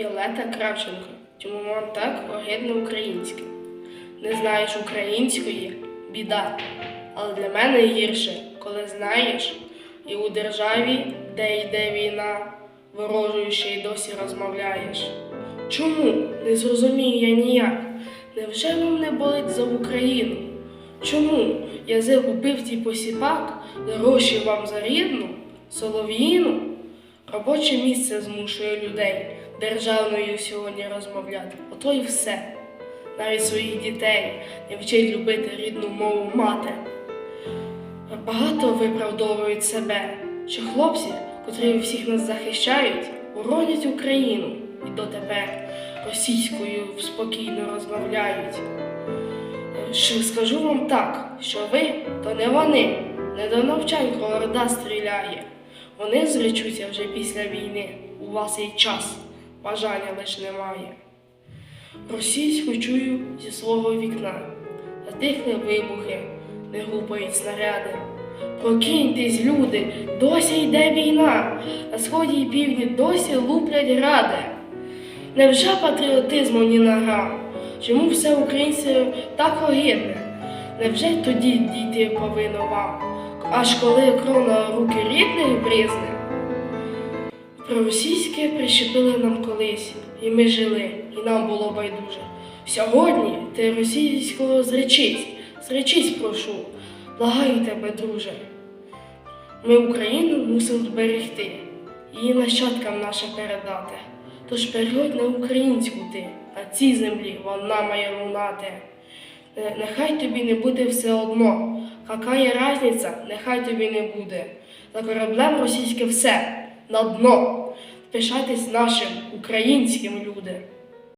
Віолета Кравченко. Чому вам так огидно українське? Не знаєш української біда. Але для мене гірше, коли знаєш, і у державі, де йде війна, ворожою ще й досі розмовляєш. Чому? Не зрозумію я ніяк. Невже вам не болить за Україну? Чому язик убивці посіпак, гроші вам за рідну, солов'їну? Робоче місце змушує людей державною сьогодні розмовляти. Ото й все. Навіть своїх дітей не вчить любити рідну мову мати. Багато виправдовують себе, що хлопці, котрі всіх нас захищають, боронять Україну і дотепер російською спокійно розмовляють. Що скажу вам так, що ви то не вони, не до навчань коли орда стріляє. Вони зречуться вже після війни. У вас є час, бажання лиш немає. Російську чую зі свого вікна. Затихли вибухи, не гупають снаряди. Прокиньтесь, люди, досі йде війна, на сході й півдні досі луплять гради. Невже патріотизму ні на грам? Чому все українців так огидне? Невже тоді дійти повинно вам? Аж коли кров на руки рідних брізне? Проросійське прищепили нам колись, і ми жили, і нам було байдуже. Сьогодні ти російського зречись, зречись, прошу, благаю тебе, друже. Ми Україну мусимо зберегти, її нащадкам наше передати. Тож переходь на українську ти, на цій землі вона має лунати. Е, Нехай тобі не буде все одно, какая разниця, нехай тобі не буде. За кораблем російське все на дно. Пишайтесь нашим українським люди.